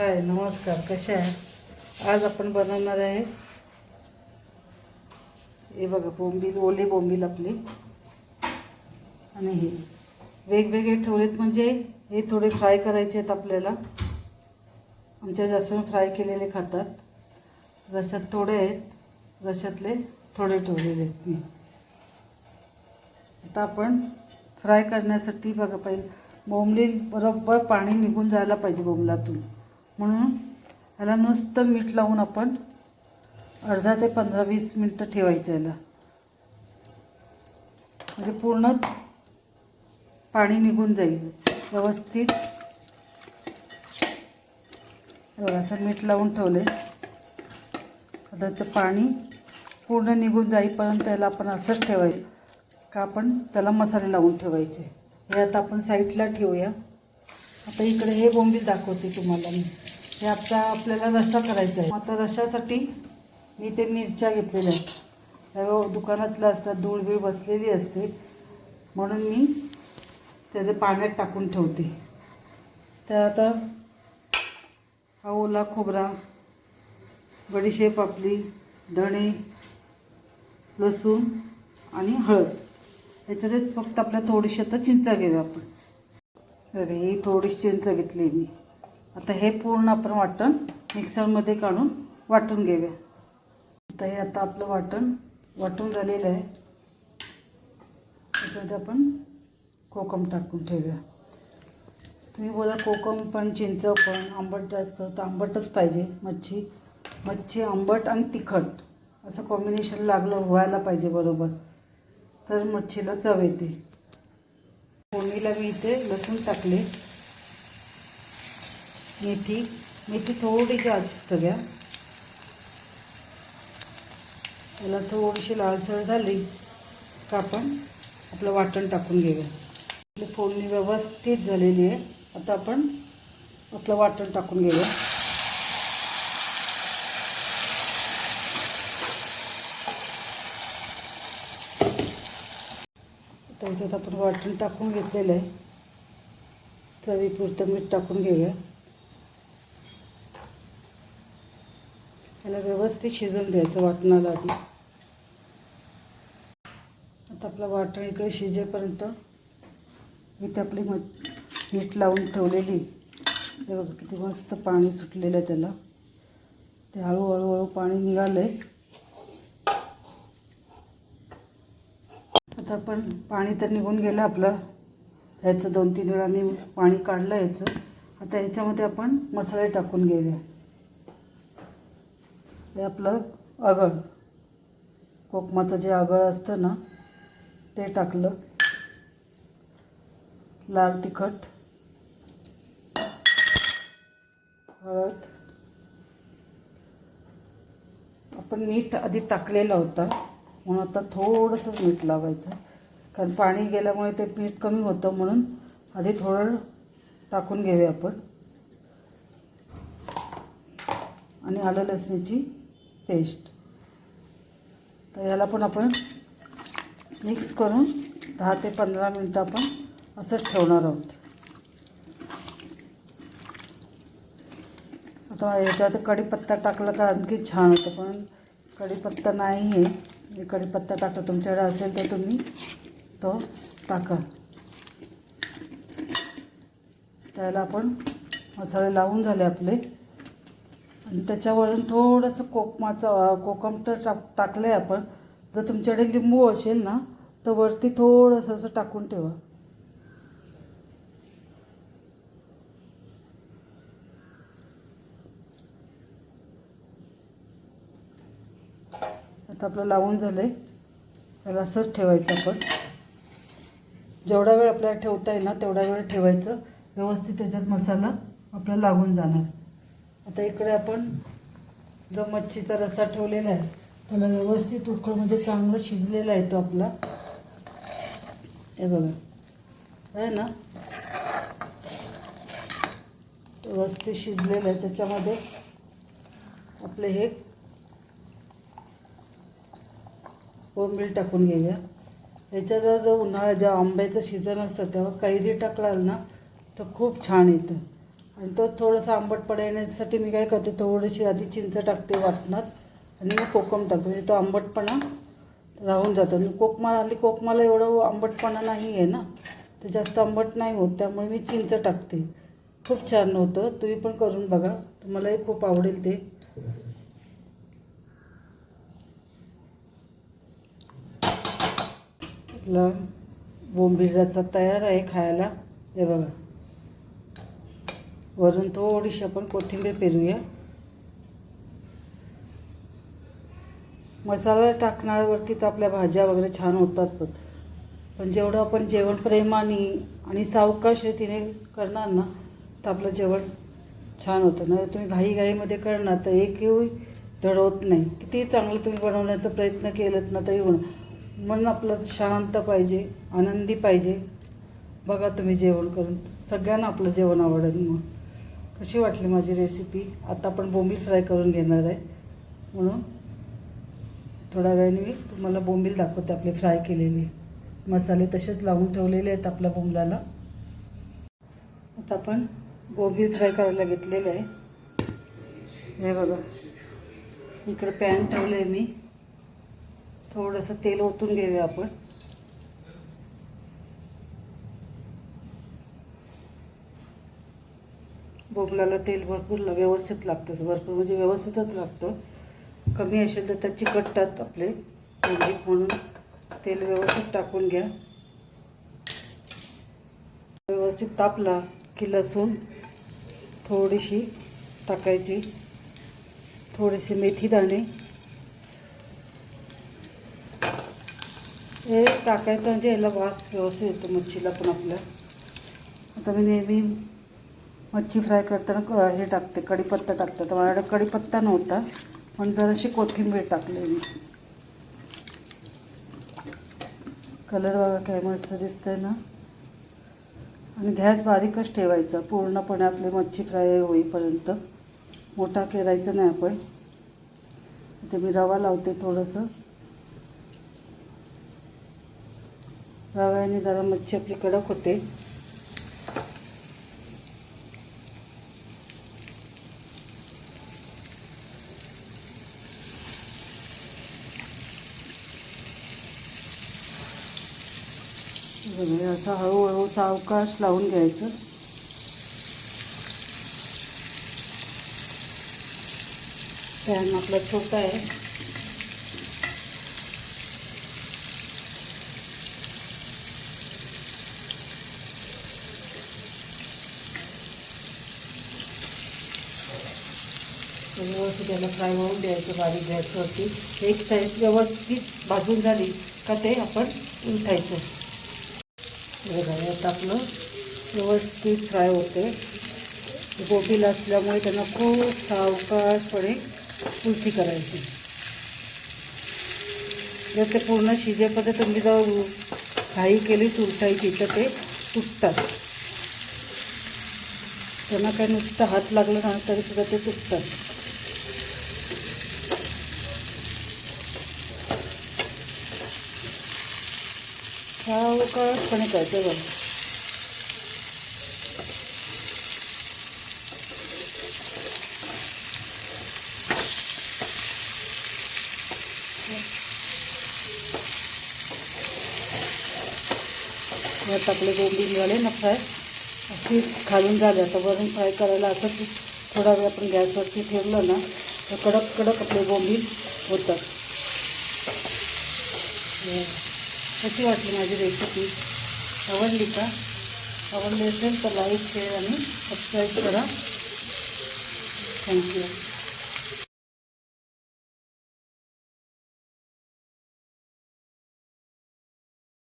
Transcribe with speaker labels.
Speaker 1: हाय नमस्कार कशा आहे आज आपण बनवणार आहे हे बघा बोंबील ओले बोंबील आपले. आणि हे वेगवेगळे ठेवलेत म्हणजे हे थोडे फ्राय करायचे आहेत आपल्याला. आमच्या जास्त फ्राय केलेले खातात. रशात थोडे आहेत रशातले थोडे ठेवलेले आहेत मी. आता आपण फ्राय करण्यासाठी बघा पहिले बोंबली बरोबर पाणी निघून जायला पाहिजे बोंबलातून. म्हणून ह्याला नुसतं मीठ लावून आपण अर्धा ते पंधरा वीस मिनटं ठेवायचं याला म्हणजे पूर्ण पाणी निघून जाईल. व्यवस्थित. असं मीठ लावून ठेवले आता त्याचं पाणी पूर्ण निघून जाईपर्यंत त्याला आपण असंच ठेवायचं. का आपण त्याला मसाले लावून ठेवायचे. हे आता आपण साईडला ठेवूया. आता इकडे हे बोंबील दाखवते तुम्हाला मी. हे आता आपल्याला रस्सा करायचा आहे. आता रशासाठी मी ते मिरच्या घेतलेल्या आहेत. दुकानातला दुकानातलं असतात धूळ बीळ बसलेली असते. म्हणून मी त्याचे पाण्यात टाकून ठेवते. त्या आता हा ओला खोबरा बडीशेप आपली धणे लसूण आणि हळद. याच्यात फक्त आपल्या थोडीशी आता चिंचा घेऊया आपण. अरे ही थोडीशी चिंच घेतली मी. आता हे पूर्ण आपण वाटण मिक्सरमध्ये काढून वाटून घेऊया. आता हे आता आपलं वाटण वाटून झालेलं आहे. त्याच्यामध्ये आपण कोकम टाकून ठेवूया. तुम्ही बोला कोकम पण चिंच पण आंबट जास्त तर आंबटच पाहिजे. मच्छी मच्छी आंबट आणि तिखट असं कॉम्बिनेशन लागलं व्हायला पाहिजे बरोबर. तर मच्छीला चव येते. फोडणीला मी इथे लसूण टाकले. मेथी मेथी थोडी जास्त घ्या. त्याला थोडीशी लालसर झाली का आपण आपलं वाटण टाकून घेऊया. आपली फोडणी व्यवस्थित झालेली आहे. आता आपण आपलं वाटण टाकून घेऊया. त्याच्यात आपण वाटण टाकून घेतलेलं आहे. चवीपुरतं मीठ टाकून घेऊया. त्याला व्यवस्थित शिजून द्यायचं वाटणाला आधी. आता आपलं वाटण इकडे शिजेपर्यंत. इथे आपली म मीठ लावून ठेवलेली. हे बघा किती मस्त पाणी सुटलेलं आहे त्याला. ते हळूहळू हळू पाणी निघालं आहे आता पण पाणी तर निघून गेलं आपलं. ह्याचं दोन तीन वेळा मी पाणी काढलं ह्याचं. आता ह्याच्यामध्ये आपण मसाले टाकून घेऊया. हे आपलं आगळ. कोकमाचं जे आगळ असतं ना ते टाकलं. लाल तिखट. हळद. आपण मीठ आधी टाकलेला होता. म्हणून आता थोडंसं मीठ लावायचं. कारण पाणी गेल्यामुळे ते पीठ कमी होतं म्हणून आधी थोडं टाकून घेऊया आपण. आणि आलं लसणीची पेस्ट. तर याला पण आपण मिक्स करून दहा ते पंधरा मिनटं आपण असंच ठेवणार आहोत. आता याच्यात कढीपत्ता टाकला का आणखी छान होतं पण कढीपत्ता नाही आहे कढीपत्ता टाका तुमच्याकडे असेल तर तुम्ही तो टाका. त्याला आपण मसाले लावून झाले आपले. आणि त्याच्यावरून थोडंसं कोकमाचं कोकम तर टाक टाकलं आहे आपण. जर तुमच्याकडे लिंबू असेल ना तर वरती थोडंसं असं टाकून ठेवा. मस्त आपलं लावून झालं आहे त्याला असंच ठेवायचं आपण. जेवढा वेळ आपल्याला ठेवता येईल ना तेवढा वेळ ठेवायचं. व्यवस्थित त्याच्यात मसाला आपल्याला लागून जाणार. आता इकडे आपण जो मच्छीचा रस्सा ठेवलेला आहे त्याला व्यवस्थित उकळमध्ये चांगलं शिजलेला आहे तो आपला. हे बघा. आहे ना? व्यवस्थित शिजलेलं आहे. त्याच्यामध्ये आपले हे हो, बोंबील टाकून घेऊया. याच्यात जो उन्हाळा जेव्हा आंब्याचं सीझन असतं तेव्हा कैरी टाकलाल ना तर खूप छान येतं. आणि तो थोडंसं आंबटपणा येण्यासाठी मी काय करते थोडीशी आधी चिंच टाकते वाटणात आणि मग कोकम टाकते. म्हणजे तो आंबटपणा राहून जातो. आणि कोकमा हल्ली कोकमाला एवढं आंबटपणा नाही आहे ना ते जास्त आंबट नाही होत. त्यामुळे मी चिंच टाकते. खूप छान होतं. तुम्ही पण करून बघा. तुम्हालाही खूप आवडेल ते. आपला बोंबील रस्सा तयार आहे खायला. हे बघा. वरून थोडीशी आपण कोथिंबीर पेरूया. मसाला टाकण्यावरती तर आपल्या भाज्या वगैरे छान होतात पण. पण जेवढं आपण जेवण प्रेमाने आणि सावकाश रीतीने करणार ना तर आपलं जेवण छान होतं. नाही तुम्ही घाईघाईमध्ये करणार तर एकही धड होत नाही. कितीही चांगलं तुम्ही बनवण्याचा प्रयत्न केलात ना तरी होणार. मन आपलं शांत पाहिजे आनंदी पाहिजे. बघा तुम्ही जेवण करून. सगळ्यांना आपलं जेवण आवडेल मग कशी वाटली माझी रेसिपी आता आपण बोंबील फ्राय करून घेणार आहे. म्हणून थोड्या वेळाने मी तुम्हाला बोंबील दाखवते आपले फ्राय केलेले. मसाले तसेच लावून ठेवलेले आहेत आपल्या बोंबलाला. आता आपण बोंबील फ्राय करायला घेतलेले आहे. हे बघा. इकडे पॅन ठेवलं आहे मी. थोडंसं तेल ओतून घेऊया आपण. बोंबलाला तेल भरपूर व्यवस्थित लागतं भरपूर म्हणजे व्यवस्थितच लागतं. कमी असेल तर त्या चिकटतात आपले म्हणजे म्हणून तेल व्यवस्थित टाकून घ्या. व्यवस्थित तापला की लसूण थोडीशी टाकायची. थोडीशी मेथी दाणे हे टाकायचं म्हणजे याला वास व्यवस्थित येतो मच्छीला पण आपल्या. आता मी नेहमी मच्छी फ्राय करताना क- हे टाकते कढीपत्ता टाकते. तर माझ्याकडे कढीपत्ता नव्हता पण जराशी कोथिंबीर टाकली मी. कलर बघा काय मस्त दिसतंय ना. आणि गॅस बारीकच ठेवायचा पूर्णपणे आपली मच्छी फ्राय होईपर्यंत. मोठा केरायचा नाही आपण. ते मी रवा लावते थोडंसं. रव्याने जरा मच्छी आपली कडक होते. असं हळूहळू सावकाश लावून घ्यायचं. पॅन आपला छोटा आहे. व्यवस्थित त्याला फ्राय होऊन द्यायचं बारीक गॅसवरती एक साईड व्यवस्थित भाजून झाली का ते आपण उलटायचं बघा आपलं व्यवस्थित फ्राय होते गोबीला असल्यामुळे त्यांना खूप सावकाशपणे उलटी करायची. जर ते पूर्ण शिजेपर्यंत तुम्ही जर घाई केली तुरटायची तर ते तुटतात. त्यांना काही नुसतं हात लागलं ना तरीसुद्धा ते तुटतात. सावकाशपणे करायचं बघा. टाकले आपले बोंबील झाले ना फ्राय. अशी खालून झाले. आता वरून फ्राय करायला असंच थोडा वेळ आपण गॅसवरती ठेवलं ना तर कडक कडक आपले बोंबील होतात. कशी वाटली माझी रेसिपी आवडली का? आवडली असेल तर लाईक शेअर आणि सबस्क्राईब करा. Thank you